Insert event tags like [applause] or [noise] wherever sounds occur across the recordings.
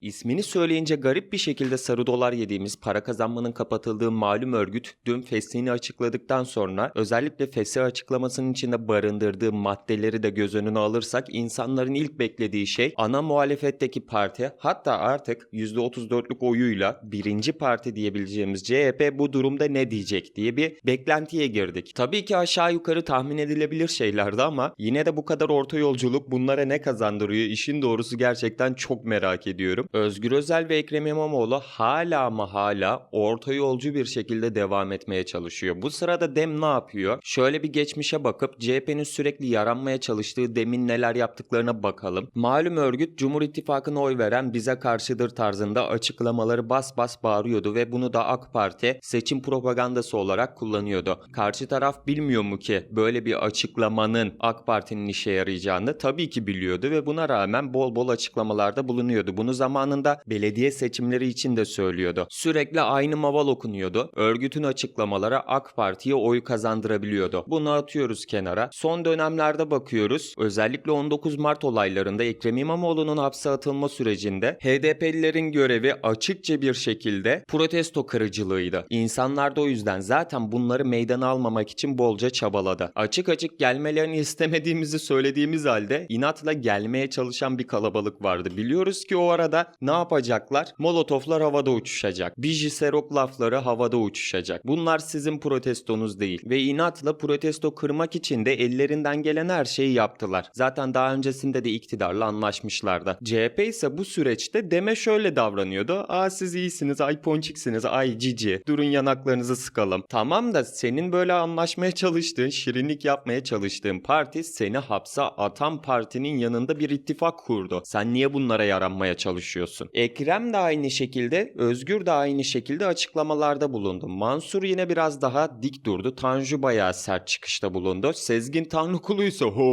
İsmini söyleyince garip bir şekilde sarı dolar yediğimiz para kazanmanın kapatıldığı malum örgüt dün fesliğini açıkladıktan sonra özellikle fesih açıklamasının içinde barındırdığı maddeleri de göz önüne alırsak insanların ilk beklediği şey ana muhalefetteki parti hatta artık %34'lük oyuyla birinci parti diyebileceğimiz CHP bu durumda ne diyecek diye bir beklentiye girdik. Tabii ki aşağı yukarı tahmin edilebilir şeylerdi ama yine de bu kadar orta yolculuk bunlara ne kazandırıyor işin doğrusu gerçekten çok merak ediyorum. Özgür Özel ve Ekrem İmamoğlu hala ama hala orta yolcu bir şekilde devam etmeye çalışıyor. Bu sırada Dem ne yapıyor? Şöyle bir geçmişe bakıp CHP'nin sürekli yaranmaya çalıştığı Dem'in neler yaptıklarına bakalım. Malum örgüt Cumhur İttifakı'na oy veren bize karşıdır tarzında açıklamaları bas bas bağırıyordu ve bunu da AK Parti seçim propagandası olarak kullanıyordu. Karşı taraf bilmiyor mu ki böyle bir açıklamanın AK Parti'nin işe yarayacağını tabii ki biliyordu ve buna rağmen bol bol açıklamalarda bulunuyordu. Bunu zamanında belediye seçimleri için de söylüyordu. Sürekli aynı maval okunuyordu. Örgütün açıklamaları AK Parti'ye oy kazandırabiliyordu. Bunu atıyoruz kenara. Son dönemlerde bakıyoruz. Özellikle 19 Mart olaylarında Ekrem İmamoğlu'nun hapse atılma sürecinde HDP'lilerin görevi açıkça bir şekilde protesto kırıcılığıydı. İnsanlar da o yüzden zaten bunları meydana almamak için bolca çabaladı. Açık açık gelmelerini [laughs] istemediğimizi söylediğimiz halde inatla gelmeye çalışan bir kalabalık vardı. Biliyoruz ki o arada ne yapacaklar? Molotoflar havada uçuşacak. Bijiserok lafları havada uçuşacak. Bunlar sizin protestonuz değil. Ve inatla protesto kırmak için de ellerinden gelen her şeyi yaptılar. Zaten daha öncesinde de iktidarla anlaşmışlardı. CHP ise bu süreçte deme şöyle davranıyordu. Aa siz iyisiniz, ay ponçiksiniz, ay cici. Durun yanaklarınızı sıkalım. Tamam da senin böyle anlaşmaya çalıştığın, şirinlik yapmaya çalıştığın parti seni hapse atan partinin yanında bir ittifak kurdu. Sen niye bunlara yaranmaya çalışıyorsun? Ekrem de aynı şekilde, Özgür de aynı şekilde açıklamalarda bulundu. Mansur yine biraz daha dik durdu. Tanju bayağı sert çıkışta bulundu. Sezgin Tanrıkulu ise ho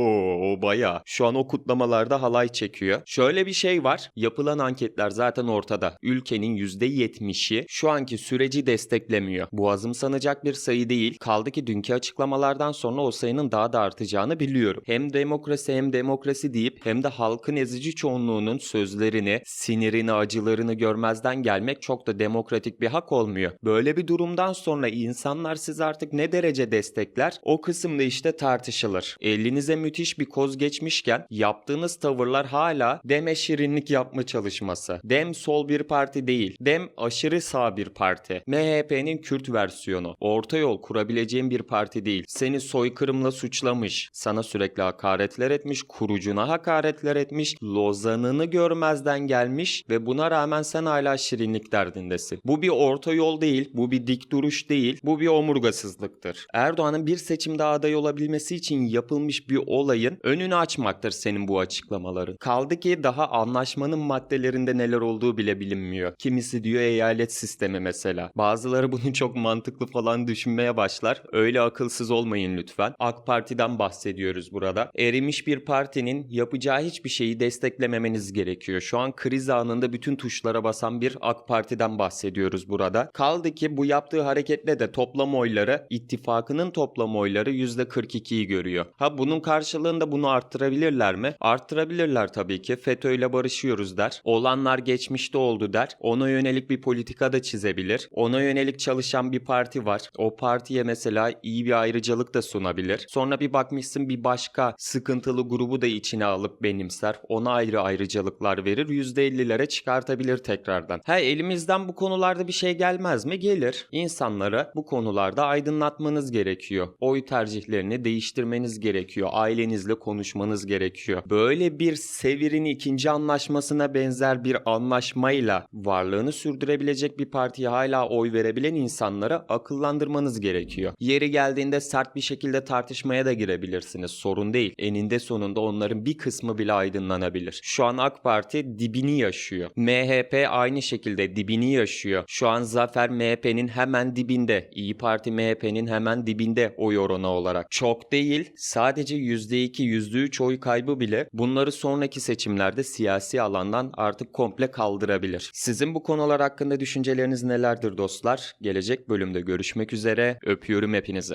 o bayağı. Şu an o kutlamalarda halay çekiyor. Şöyle bir şey var. Yapılan anketler zaten ortada. Ülkenin %70'i şu anki süreci desteklemiyor. Bu azımsanacak bir sayı değil. Kaldı ki dünkü açıklamalardan sonra o sayının daha da artacağını biliyorum. Hem demokrasi hem demokrasi deyip hem de halkın ezici çoğunluğunun sözlerini, sinirini, acılarını görmezden gelmek çok da demokratik bir hak olmuyor. Böyle bir durumdan sonra insanlar siz artık ne derece destekler o kısımda işte tartışılır. Elinize müthiş bir koz geçmişken yaptığınız tavırlar hala deme şirinlik yapma çalışması. Dem sol bir parti değil. Dem aşırı sağ bir parti. MHP'nin Kürt versiyonu. Orta yol kurabileceğin bir parti değil. Seni soykırımla suçlamış. Sana sürekli hakaretler etmiş. Kurucuna hakaretler etmiş. Lozanını görmezden gelmiş ve buna rağmen sen hala şirinlik derdindesin. Bu bir orta yol değil. Bu bir dik duruş değil. Bu bir omurgasızlıktır. Erdoğan'ın bir seçimde aday olabilmesi için yapılmış bir olayın önünü açmaktır senin bu açıklamaları. Kaldı ki daha anlaşmanın maddelerinde neler olduğu bile bilinmiyor. Kimisi diyor eyalet sistemi mesela. Bazıları bunu çok mantıklı falan düşünmeye başlar. Öyle akılsız olmayın lütfen. AK Parti'den bahsediyoruz burada. Erimiş bir partinin yapacağı hiçbir şeyi desteklememeniz gerekiyor. Şu an kriz anında bütün tuşlara basan bir AK Parti'den bahsediyoruz burada. Kaldı ki bu yaptığı hareketle de toplam oyları ittifakının toplam oyları %42'yi görüyor. Ha bunun karşılığında bunu arttırabilirler mi? Arttırabilirler tabii ki. FETÖ ile barışıyoruz der. Olanlar geçmişte oldu der. Ona yönelik bir politika da çizebilir. Ona yönelik çalışan bir parti var. O partiye mesela iyi bir ayrıcalık da sunabilir. Sonra bir bakmışsın bir başka sıkıntılı grubu da içine alıp benimser. Ona ayrı ayrıcalıklar verir. %50'lere çıkartabilir tekrardan. Ha elimizden bu konularda bir şey gelmez mi? Gelir. İnsanlara bu konularda aydınlatmanız gerekiyor. Oy tercihlerini değiştirmeniz gerekiyor. Ailenizle konuşmanız gerekiyor. Böyle bir sevirin ikinci anlaşmasına benzer bir anlaşmayla varlığını sürdürebilecek bir partiye hala oy verebilen insanlara akıllandırmanız gerekiyor. Yeri geldiğinde sert bir şekilde tartışmaya da girebilirsiniz. Sorun değil. Eninde sonunda onların bir kısmı bile aydınlanabilir. Şu an AK Parti dibini yaşıyor. MHP aynı şekilde dibini yaşıyor. Şu an Zafer MHP'nin hemen dibinde. İyi Parti MHP'nin hemen dibinde oy oranı olarak. Çok değil. Sadece %2, %3 oy kaybı bile bunları sonraki seçimlerde siyasi alandan artık komple kaldırabilir. Sizin bu konular hakkında düşünceleriniz nelerdir dostlar? Gelecek bölümde görüşmek üzere. Öpüyorum hepinizi.